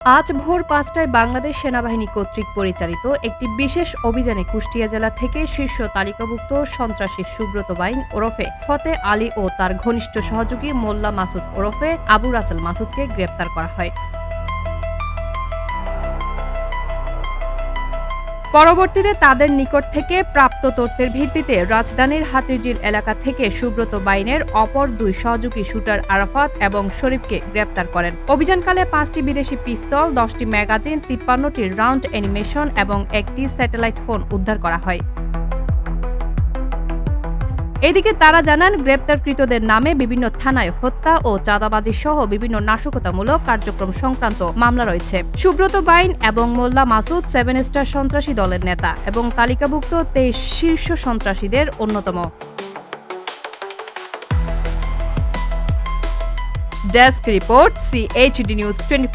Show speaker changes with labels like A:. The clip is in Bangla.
A: আজ ভোর পাঁচটায় বাংলাদেশ সেনাবাহিনী কর্তৃক পরিচালিত একটি বিশেষ অভিযানে কুষ্টিয়া জেলা থেকে শীর্ষ তালিকাভুক্ত সন্ত্রাসী সুব্রত বাইন ওরফে ফতে আলী ও তার ঘনিষ্ঠ সহযোগী মোল্লা মাসুদ ওরফে আবু রাসেল মাসুদকে গ্রেপ্তার করা হয়। পরবর্তীতে তাদের নিকট থেকে প্রাপ্ত তথ্যের ভিত্তিতে রাজধানীর হাতিরঝিল এলাকা থেকে সুব্রত বাইনের অপর দুই সহযোগী শুটার আরাফাত এবং শরীফকে গ্রেপ্তার করেন। অভিযানকালে পাঁচটি বিদেশি পিস্তল, দশটি ম্যাগাজিন, তিপ্পান্নটি রাউন্ড অ্যানিমেশন এবং একটি স্যাটেলাইট ফোন উদ্ধার করা হয়। এদিকে তারা জানান, গ্রেপ্তারকৃতদের নামে বিভিন্ন থানায় হত্যা ও চাঁদাবাজি সহ বিভিন্ন নাশকতামূলক কার্যক্রম সংক্রান্ত মামলা রয়েছে। সুব্রত বাইন এবং মোল্লা মাসুদ সেভেন স্টার সন্ত্রাসী দলের নেতা এবং তালিকাভুক্ত তেইশ শীর্ষ সন্ত্রাসীদের অন্যতম। Desk report CHD news twenty